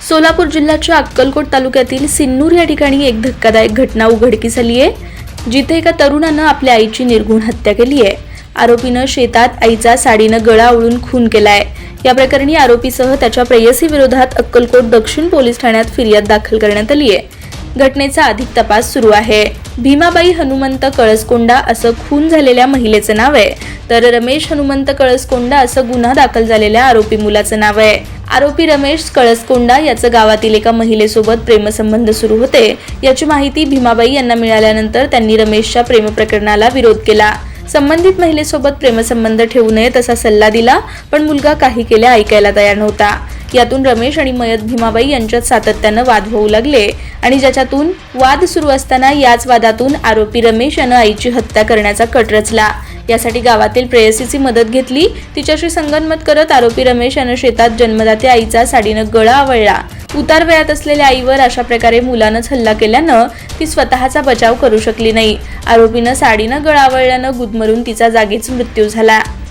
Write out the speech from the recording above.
सोलापूर जिल्ह्याच्या अक्कलकोट तालुक्यातील सिन्नूर या ठिकाणी एक धक्कादायक घटना उघडकीस आली आहे जिथे एका तरुणानं आपल्या आईची निर्गुण हत्या केली आहे. आरोपीनं शेतात आईचा साडीनं गळा ओळून खून केलाय. या प्रकरणी आरोपीसह त्याच्या प्रेयसी विरोधात अक्कलकोट दक्षिण पोलीस ठाण्यात फिर्याद दाखल करण्यात आली आहे. घटनेचा अधिक तपास सुरू आहे. भीमाबाई हनुमंत कळसकोंडा असं खून झालेल्या महिलेचं नाव आहे. तर रमेश हनुमंत कळसकोंडा असं गुन्हा दाखल झालेल्या आरोपी मुलाचं नाव आहे. आरोपी रमेश कळसकोंडा याचं गावातील एका महिलेसोबत प्रेमसंबंध सुरू होते. याची माहिती भीमाबाई यांना मिळाल्यानंतर त्यांनी रमेशच्या प्रेमप्रकरणाला विरोध केला. संबंधित महिलेसोबत प्रेमसंबंध ठेवू नयेत असा सल्ला दिला पण मुलगा काही केल्या ऐकायला तयार नव्हता. यातून रमेश आणि मयत भीमाबाई यांच्यात सातत्यानं वाद होऊ लागले आणि ज्याच्यातून वाद सुरू असताना याच वादातून आरोपी रमेश यानं आईची हत्या करण्याचा कट रचला. यासाठी गावातील प्रेयसीची मदत घेतली. तिच्याशी संगनमत करत आरोपी रमेश यानं शेतात जन्मदाते आईचा साडीनं गळा आवळला. उतार वयात असलेल्या आईवर अशा प्रकारे मुलानंच हल्ला केल्यानं ती स्वतःचा बचाव करू शकली नाही. आरोपीनं साडीनं गळा आवळल्यानं गुदमरून तिचा जागीच मृत्यू झाला.